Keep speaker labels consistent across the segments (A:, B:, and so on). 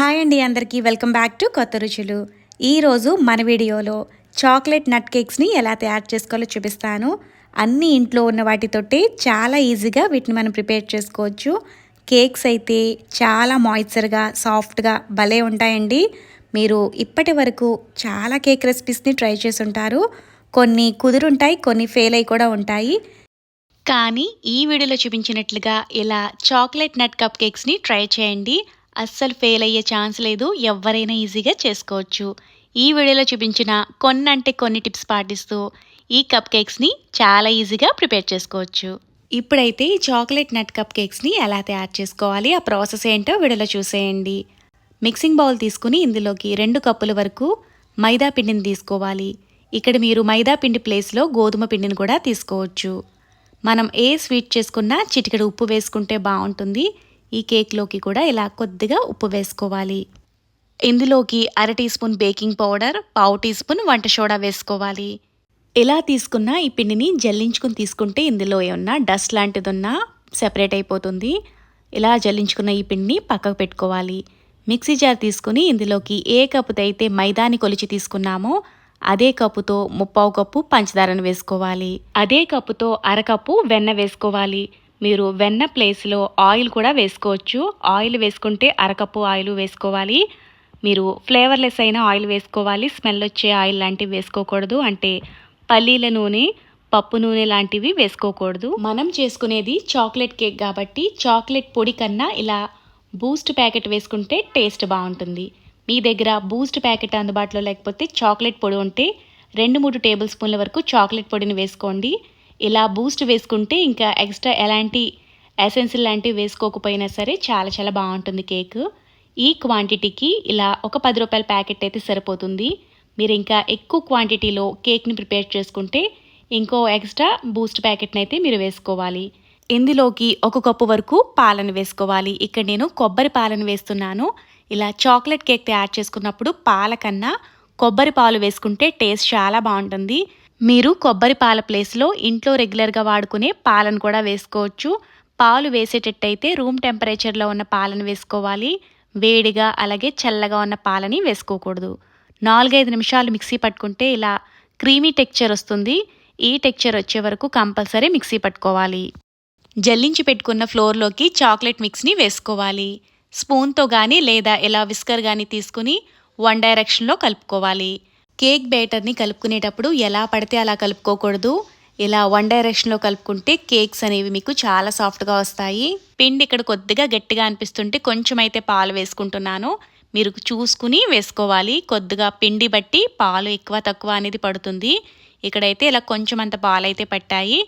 A: Hi అండి అందరికీ welcome back to కొత్త రుచులు. ఈరోజు మన వీడియోలో చాక్లెట్ నట్ కేక్స్ని ఎలా తయారు చేసుకోవాలో చూపిస్తాను. అన్ని ఇంట్లో ఉన్న వాటితోటి చాలా ఈజీగా వీటిని మనం ప్రిపేర్ చేసుకోవచ్చు. కేక్స్ అయితే చాలా మాయిశ్చర్గా సాఫ్ట్గా భలే ఉంటాయండి. మీరు ఇప్పటి వరకు చాలా కేక్ రెసిపీస్ని ట్రై చేసి ఉంటారు. కొన్ని కుదురుంటాయి కొన్ని ఫెయిల్ అయి కూడా ఉంటాయి. కానీ ఈ వీడియోలో చూపించినట్లుగా ఇలా చాక్లెట్ నట్ కప్ కేక్స్ని ట్రై చేయండి. అస్సలు ఫెయిల్ అయ్యే ఛాన్స్ లేదు. ఎవరైనా ఈజీగా చేసుకోవచ్చు. ఈ వీడియోలో చూపించిన కొన్ని అంటే కొన్ని టిప్స్ పాటిస్తూ ఈ కప్ కేక్స్ని చాలా ఈజీగా ప్రిపేర్ చేసుకోవచ్చు. ఇప్పుడైతే ఈ చాక్లెట్ నట్ కప్ కేక్స్ని ఎలా తయారు చేసుకోవాలి ఆ ప్రాసెస్ ఏంటో వీడియోలో చూసేయండి. మిక్సింగ్ బౌల్ తీసుకుని ఇందులోకి రెండు కప్పుల వరకు మైదా పిండిని తీసుకోవాలి. ఇక్కడ మీరు మైదా పిండి ప్లేస్లో గోధుమ పిండిని కూడా తీసుకోవచ్చు. మనం ఏ స్వీట్ చేసుకున్నా చిటికెడు ఉప్పు వేసుకుంటే బాగుంటుంది. ఈ కేక్లోకి కూడా ఇలా కొద్దిగా ఉప్పు వేసుకోవాలి. ఇందులోకి అర టీ స్పూన్ బేకింగ్ పౌడర్ పావు టీ స్పూన్ వంట సోడా వేసుకోవాలి. ఇలా తీసుకున్న ఈ పిండిని జల్లించుకుని తీసుకుంటే ఇందులో ఏమన్నా డస్ట్ లాంటిది ఉన్నా సెపరేట్ అయిపోతుంది. ఇలా జల్లించుకున్న ఈ పిండిని పక్కకు పెట్టుకోవాలి. మిక్సీ జార్ తీసుకుని ఇందులోకి ఏ కప్పుతో అయితే మైదాని కొలిచి తీసుకున్నామో అదే కప్పుతో ముప్పావు కప్పు పంచదారను వేసుకోవాలి. అదే కప్పుతో అరకప్పు వెన్న వేసుకోవాలి. మీరు వెన్న ప్లేస్లో ఆయిల్ కూడా వేసుకోవచ్చు. ఆయిల్ వేసుకుంటే అరకప్పు ఆయిల్ వేసుకోవాలి. మీరు ఫ్లేవర్లెస్ అయిన ఆయిల్ వేసుకోవాలి. స్మెల్ వచ్చే ఆయిల్ లాంటివి వేసుకోకూడదు. అంటే పల్లీల నూనె పప్పు నూనె లాంటివి వేసుకోకూడదు. మనం చేసుకునేది చాక్లెట్ కేక్ కాబట్టి చాక్లెట్ పొడి కన్నా ఇలా బూస్ట్ ప్యాకెట్ వేసుకుంటే టేస్ట్ బాగుంటుంది. మీ దగ్గర బూస్ట్ ప్యాకెట్ అందుబాటులో లేకపోతే చాక్లెట్ పొడి ఉంటే రెండు మూడు టేబుల్ స్పూన్ల వరకు చాక్లెట్ పొడిని వేసుకోండి. ఇలా బూస్ట్ వేసుకుంటే ఇంకా ఎక్స్ట్రా ఎలాంటి ఎసెన్స్ లాంటివి వేసుకోకపోయినా సరే చాలా చాలా బాగుంటుంది కేక్ ఈ క్వాంటిటీకి ఇలా ఒక పది రూపాయల ప్యాకెట్ అయితే సరిపోతుంది. మీరు ఇంకా ఎక్కువ క్వాంటిటీలో కేక్ని ప్రిపేర్ చేసుకుంటే ఇంకో ఎక్స్ట్రా బూస్ట్ ప్యాకెట్ని అయితే మీరు వేసుకోవాలి. ఇందులోకి ఒక కప్పు వరకు పాలను వేసుకోవాలి. ఇక్కడ నేను కొబ్బరి పాలను వేస్తున్నాను. ఇలా చాక్లెట్ కేక్ తయారు చేసుకున్నప్పుడు పాల కన్నా కొబ్బరి పాలు వేసుకుంటే టేస్ట్ చాలా బాగుంటుంది. మీరు కొబ్బరి పాల ప్లేస్లో ఇంట్లో రెగ్యులర్గా వాడుకునే పాలను కూడా వేసుకోవచ్చు. పాలు వేసేటట్టయితే రూమ్ టెంపరేచర్లో ఉన్న పాలను వేసుకోవాలి. వేడిగా అలాగే చల్లగా ఉన్న పాలని వేసుకోకూడదు. నాలుగైదు నిమిషాలు మిక్సీ పట్టుకుంటే ఇలా క్రీమీ టెక్చర్ వస్తుంది. ఈ టెక్చర్ వచ్చే వరకు కంపల్సరీ మిక్సీ పట్టుకోవాలి. జల్లించి పెట్టుకున్న ఫ్లోర్లోకి చాక్లెట్ మిక్స్ని వేసుకోవాలి. స్పూన్తో కానీ లేదా ఇలా విస్కర్ కానీ తీసుకుని వన్ డైరెక్షన్లో కలుపుకోవాలి. కేక్ బ్యాటర్ని కలుపుకునేటప్పుడు ఎలా పడితే అలా కలుపుకోకూడదు. ఇలా వన్ డైరెక్షన్లో కలుపుకుంటే కేక్స్ అనేవి మీకు చాలా సాఫ్ట్గా వస్తాయి. పిండి ఇక్కడ కొద్దిగా గట్టిగా అనిపిస్తుంటే కొంచెం అయితే పాలు వేసుకుంటున్నాను. మీరు చూసుకుని వేసుకోవాలి. కొద్దిగా పిండి బట్టి పాలు ఎక్కువ తక్కువ అనేది పడుతుంది. ఇక్కడైతే ఇలా కొంచెం అంత పాలు అయితే పట్టాయి.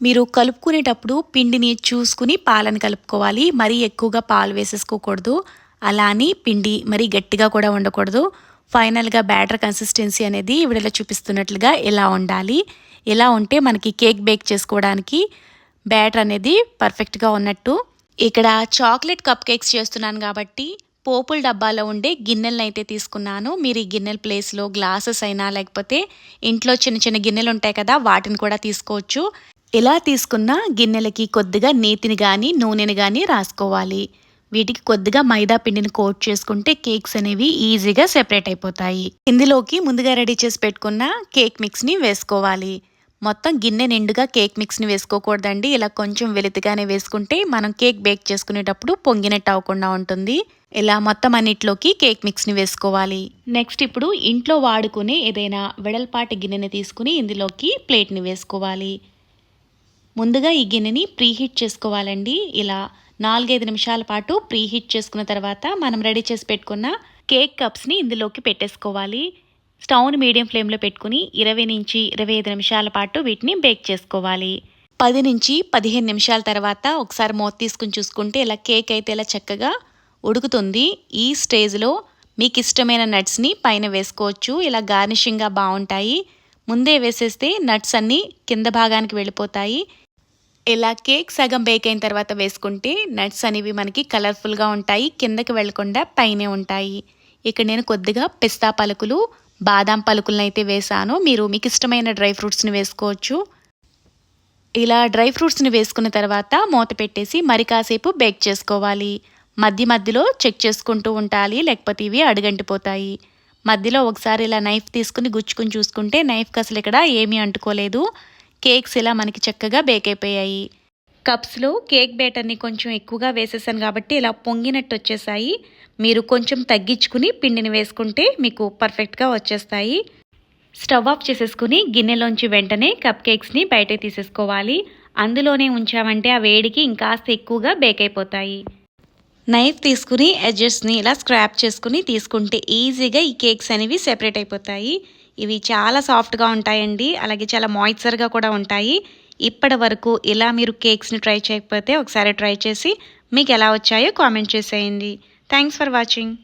A: మీరు కలుపుకునేటప్పుడు పిండిని చూసుకుని పాలను కలుపుకోవాలి. మరీ ఎక్కువగా పాలు వేసేసుకోకూడదు. అలా అని పిండి మరీ గట్టిగా కూడా ఉండకూడదు ఫైనల్గా బ్యాటర్ కన్సిస్టెన్సీ అనేది వీడియోలో చూపిస్తున్నట్లుగా ఎలా ఉండాలి? ఎలా ఉంటే మనకి కేక్ బేక్ చేసుకోవడానికి బ్యాటర్ అనేది పర్ఫెక్ట్గా ఉన్నట్టు? ఇక్కడ చాక్లెట్ కప్ కేక్స్ చేస్తున్నాను కాబట్టి పోపుల డబ్బాలో ఉండే గిన్నెలను అయితే తీసుకున్నాను. మీరు ఈ గిన్నెల ప్లేస్లో గ్లాసెస్ అయినా లేకపోతే ఇంట్లో చిన్న చిన్న గిన్నెలు ఉంటాయి కదా వాటిని కూడా తీసుకోవచ్చు. ఇలా తీసుకున్న గిన్నెలకి కొద్దిగా నేతిని కానీ నూనెని కానీ రాసుకోవాలి. వీటికి కొద్దిగా మైదా పిండిని కోట్ చేసుకుంటే కేక్స్ అనేవి ఈజీగా సెపరేట్ అయిపోతాయి. ఇందులోకి ముందుగా రెడీ చేసి పెట్టుకున్న కేక్ మిక్స్ని వేసుకోవాలి. మొత్తం గిన్నె నిండుగా కేక్ మిక్స్ని వేసుకోకూడదండి. ఇలా కొంచెం వెలితిగానే వేసుకుంటే మనం కేక్ బేక్ చేసుకునేటప్పుడు పొంగినట్టు అవ్వకుండా ఉంటుంది. ఇలా మొత్తం అన్నిట్లోకి కేక్ మిక్స్ని వేసుకోవాలి. నెక్స్ట్ ఇప్పుడు ఇంట్లో వాడుకునే ఏదైనా వెడల్పాటి గిన్నెని తీసుకుని ఇందులోకి ప్లేట్ని వేసుకోవాలి. ముందుగా ఈ గిన్నెని ప్రీహీట్ చేసుకోవాలండి. ఇలా నాలుగైదు నిమిషాల పాటు ప్రీహీట్ చేసుకున్న తర్వాత మనం రెడీ చేసి పెట్టుకున్న కేక్ కప్స్ని ఇందులోకి పెట్టేసుకోవాలి. స్టవ్ని మీడియం ఫ్లేమ్లో పెట్టుకుని ఇరవై నుంచి ఇరవై ఐదు నిమిషాల పాటు వీటిని బేక్ చేసుకోవాలి. పది నుంచి పదిహేను నిమిషాల తర్వాత ఒకసారి మూత తీసుకుని చూసుకుంటే ఇలా కేక్ అయితే ఇలా చక్కగా ఉడుకుతుంది. ఈ స్టేజ్లో మీకు ఇష్టమైన నట్స్ని పైన వేసుకోవచ్చు. ఇలా గార్నిషింగ్గా బాగుంటాయి. ముందే వేసేస్తే నట్స్ అన్నీ కింద భాగానికి వెళ్ళిపోతాయి. ఇలా కేక్ సగం బేక్ అయిన తర్వాత వేసుకుంటే నట్స్ అనేవి మనకి కలర్ఫుల్గా ఉంటాయి కిందకి వెళ్ళకుండా పైనే ఉంటాయి. ఇక్కడ నేను కొద్దిగా పిస్తా పలుకులు బాదాం పలుకులను అయితే వేసాను. మీరు మీకు ఇష్టమైన డ్రై ఫ్రూట్స్ని వేసుకోవచ్చు. ఇలా డ్రై ఫ్రూట్స్ని వేసుకున్న తర్వాత మూత పెట్టేసి మరి కాసేపు బేక్ చేసుకోవాలి. మధ్య మధ్యలో చెక్ చేసుకుంటూ ఉండాలి లేకపోతే ఇవి అడుగంటిపోతాయి. మధ్యలో ఒకసారి ఇలా నైఫ్ తీసుకుని గుచ్చుకుని చూసుకుంటే నైఫ్కి అసలు ఇక్కడ ఏమీ అంటుకోలేదు. కేక్స్ ఇలా మనకి చక్కగా బేక్ అయిపోయాయి. కప్స్లో కేక్ బేటర్ని కొంచెం ఎక్కువగా వేసేసాను కాబట్టి ఇలా పొంగినట్టు వచ్చేసాయి. మీరు కొంచెం తగ్గించుకుని పిండిని వేసుకుంటే మీకు పర్ఫెక్ట్గా వచ్చేస్తాయి. స్టవ్ ఆఫ్ చేసేసుకుని గిన్నెలోంచి వెంటనే కప్ కేక్స్ని బయట తీసేసుకోవాలి. అందులోనే ఉంచామంటే ఆ వేడికి ఇంకాస్త ఎక్కువగా బేక్ అయిపోతాయి. నైఫ్ తీసుకుని ఎడ్జెస్ని ఇలా స్క్రాప్ చేసుకుని తీసుకుంటే ఈజీగా ఈ కేక్స్ అనేవి సెపరేట్ అయిపోతాయి. ఇవి చాలా సాఫ్ట్గా ఉంటాయండి. అలాగే చాలా మాయిశ్చర్గా కూడా ఉంటాయి. ఇప్పటి వరకు ఇలా మీరు కేక్స్ని ట్రై చేయకపోతే ఒకసారి ట్రై చేసి మీకు ఎలా వచ్చాయో కామెంట్ చేసేయండి. Thanks for watching.